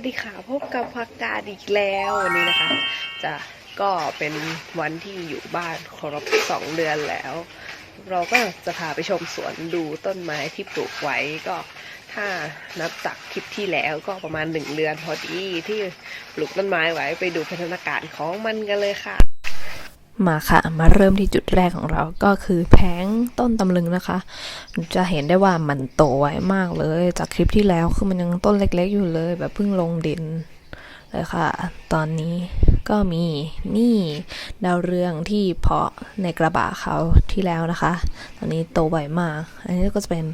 วัสดีค่ะพบกับพักกาดอีกแล้ววันนี้นะคะจะก็เป็นวันที่อยู่บ้านครบสองเดือนแล้ว เราก็จะพาไปชมสวนดูต้นไม้ที่ปลูกไว้ก็ถ้านับจากคลิปที่แล้วก็ประมาณหนึ่งเดือนพอดีที่ปลูกต้นไม้ไว้ไปดูพัฒนาการของมันกันเลยค่ะ มาค่ะ มาเริ่มที่จุดแรกของเราก็คือแผงต้นตำลึงนะคะ จะเห็นได้ว่ามันโตไวมากเลย จากคลิปที่แล้วคือมันยังต้นเล็ก ๆ อยู่เลย แบบเพิ่งลงดินเลยค่ะ ตอนนี้ก็มีนี่ดาวเรืองที่เพาะในกระบะเขาที่แล้วนะคะ ตอนนี้โตไวมาก อันนี้ก็จะเป็น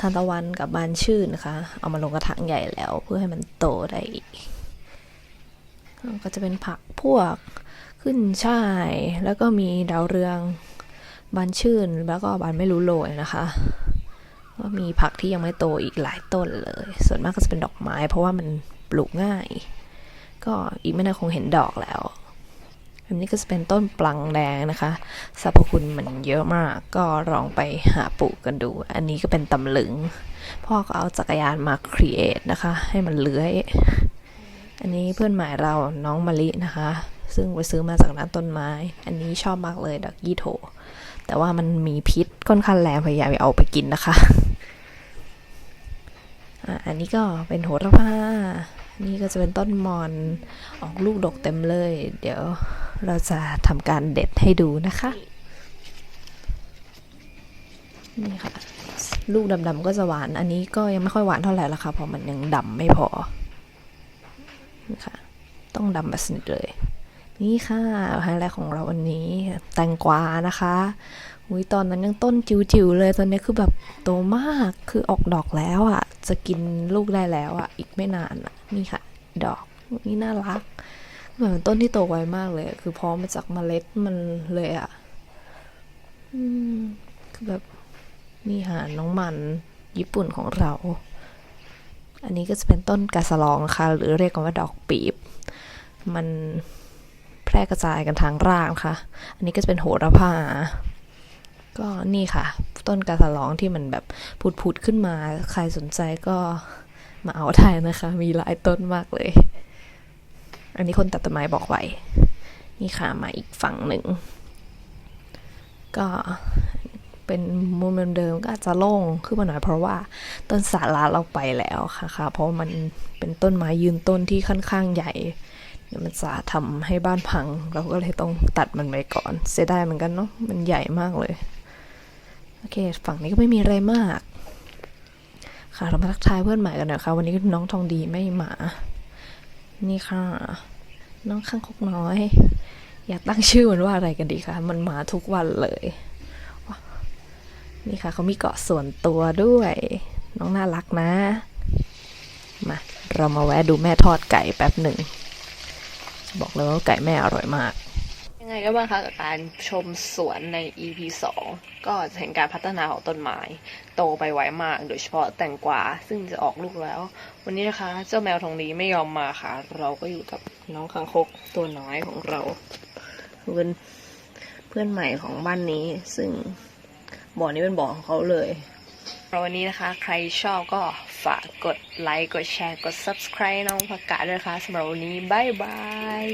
ทานตะวันกับบานชื่นนะคะ เอามาลงกระถางใหญ่แล้วเพื่อให้มันโตได้อีก ก็จะเป็นผักพวกขึ้นช่าย แล้วก็มีดาวเรืองบานชื่น แล้วก็บานไม่รู้โรยนะคะ ก็มีผักที่ยังไม่โตอีกหลายต้นเลย ส่วนมากก็จะเป็นดอกไม้ เพราะว่ามันปลูกง่าย ก็อีกไม่นานคงเห็นดอกแล้วอันนี้ก็จะเป็นต้นปลังแดงนะคะสรรพคุณมันเยอะมาก ก็ลองไปหาปลูกกันดู อันนี้ก็เป็นตำลึง พ่อก็เอาจักรยานมาครีเอทนะคะ ให้มันเลื้อย อันนี้เพื่อนหมายเราน้องมะลินะคะ ซึ่งไปซื้อมาจากร้านต้นไม้ อันนี้ชอบมากเลยดอกยี่โถ แต่ว่ามันมีพิษค่อนข้างแรงพยายามอย่าเอาไปกินนะคะอันนี้ก็เป็นโหระพาอันนี่ก็จะเป็นต้นมอนออกลูกดกเต็มเลย เดี๋ยวเราจะทำการเด็ดให้ดูนะคะ นี่ค่ะ ลูกดำๆก็จะหวาน อันนี้ก็ยังไม่ค่อยหวานเท่าไหร่ละค่ะ เพราะมันยังดำไม่พอ ต้องดำแบบสนิทเลย นี่ค่ะไฮไลท์ของเราวันนี้แตงกวานะคะอุ้ยตอนนั้นยังต้นจิ๋วๆเลยตอนนี้คือแบบโตมากคือออกดอกแล้วอะ่ะ จะกินลูกได้แล้วอะ่ะ อีกไม่นานอะ่ะนี่ค่ะ ดอกนี่น่ารักเหมือนต้นที่โตไวมากเลย คือพร้อมมาจากเมล็ดมันเลยอะ่ะอืมคือแบบนี่ค่ะน้องมันญี่ปุ่นของเรา อันนี้ก็จะเป็นต้นกาสลองนะคะหรือเรียกกันว่าดอกปีบ มันแพร่กระจายกันทางรากนะคะอันนี้ก็จะเป็นโหระพา ก็นี่ค่ะ ต้นกาสะลองที่มันแบบพุดๆขึ้นมา ใครสนใจก็มาเอาได้นะคะ มีหลายต้นมากเลย อันนี้คนตัดต้นไม้บอกไว้ นี่ค่ะมาอีกฝั่งหนึ่ง ก็เป็นมุมเดิมๆก็อาจจะโล่งขึ้นมาหน่อยเพราะว่าต้นสาระเราไปแล้วค่ะค่ะ เพราะมันเป็นต้นไม้ยืนต้นที่ค่อนข้างใหญ่ เดี๋ยวมันจะทำให้บ้านพัง เราก็เลยต้องตัดมันไปก่อน เสียดายเหมือนกันเนาะมันใหญ่มากเลย โอเค ฝั่งนี้ก็ไม่มีอะไรมาก ค่ะเรามาทักทายเพื่อนใหม่กันหน่อยค่ะ วันนี้น้องทองดีไม่มา นี่ค่ะ น้องข้างคกน้อย อยากตั้งชื่อมันว่าอะไรกันดีคะมันมาทุกวันเลยนี่ค่ะเขามีเกาะส่วนตัวด้วย น้องน่ารักนะ มา เรามาแวะดูแม่ทอดไก่แป๊บหนึ่ง บอกเลยว่าไก่แม่อร่อยมาก ยังไงก็บ้างคะกับการชมสวนใน EP 2 ก็จะเห็นการพัฒนาของต้นไม้ โตไปไวมาก โดยเฉพาะแตงกวาซึ่งจะออกลูกแล้ว วันนี้นะคะ เจ้าแมวทองดีไม่ยอมมาค่ะ เราก็อยู่กับน้องคังคกตัวน้อยของเราเป็นเพื่อนใหม่ของบ้านนี้ ซึ่งบ่อนี้เป็นบ่อของเขาเลย วันนี้นะคะ ใครชอบก็ฝากกดไลค์ กดแชร์ กด subscribe น้องผักกาดด้วยค่ะสำหรับวันนี้ บ๊ายบาย